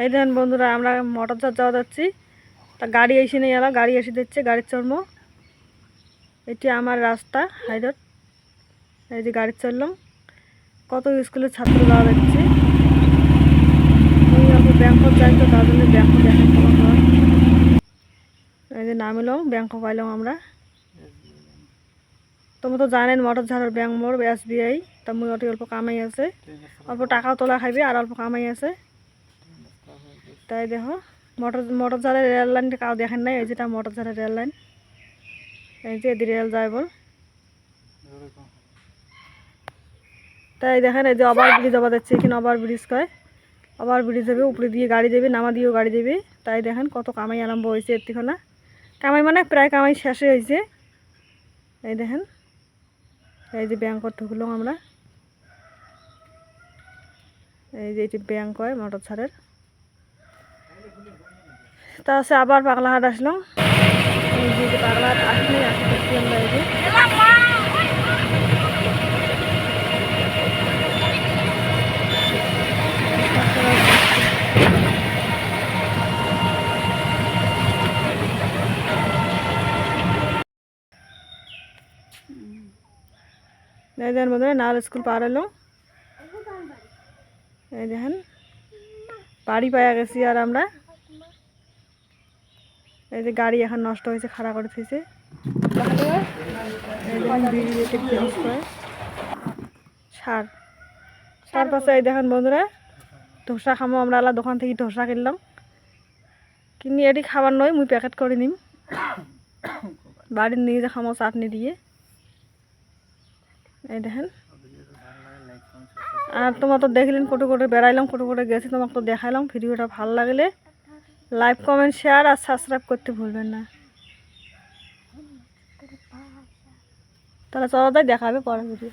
এই দেন বন্ধুরা, আমরা মোটর চার যাওয়া যাচ্ছি। তা গাড়ি এসে নিয়ে এলো, গাড়ি এসে দিচ্ছে গাড়ির চর্ম এটি আমার রাস্তা হাইরোড এই যে গাড়ি চললাম কত স্কুলের ছাত্র যাওয়া যাচ্ছে ব্যাংকক যাই তো, তার জন্য ব্যাংক দেখেন এই যে নাম এলাম ব্যাংক পাইলাম আমরা। তোমরা তো জানেন মোটর ঝাড়ের ব্যাংক মোর এস বি আই। তা মুই অল্প কামাই আছে। অল্প টাকাও তোলা খাইবে, আর অল্প কামাই আছে। তাই দেখো, মোটর মোটর ঝাড়ের রেল লাইনটা কাউ দেখেন নাই, এই যেটা মোটর ঝাড়ের রেল লাইন, এই যে এদি রেল যায় বল। তাই দেখেন এই যে ওভার ব্রিজ ওভার যাচ্ছে এখানে ওভার ব্রিজ কয়, ওভার ব্রিজ হবে উপরে দিয়ে গাড়ি দেবে নামা দিয়েও গাড়ি দেবে তাই দেখেন কত কামাই আরম্ভ হয়েছে এর থেকে কামাই মানে প্রায় কামাই শেষে হয়েছে। এই দেখেন, এই যে ব্যাংকর ঢুকলাম আমরা। এই যে এটি ব্যাংক হয় মোটর ছাড়ের তা আছে আবার পাগলাহাট আসলাম পাগলাহাট আসলে আসে দেখছি আমরা এই দেখেন বন্ধুরা, নাল স্কুল পার হলো। এই দেখেন, বাড়ি পাইয়া গেছি আর আমরা। এই যে গাড়ি এখন নষ্ট হয়েছে, খাড়া করে করে সার। পাশে এই দেখেন বন্ধুরা, ধোসা খামো, আমরা আলা দোকান থেকে ধোসা কিনলাম। কিনি, এটি খাবার নয়, মুই প্যাকেট করে নিম। বাড়ির নিয়ে যে খামো, চাটনি দিয়ে। এই দেখেন। আর তোমার তো দেখলেন কোটো কোটো বেড়াইলাম কোটো কোটো গেছি, তোমাকে তো দেখাইলাম, ভিডিওটা ভালো লাগলে। লাইক কমেন্ট শেয়ার আর সাবস্ক্রাইব করতে ভুলবেন না। তাহলে চলো তাই দেখাবে পরে ভিডিও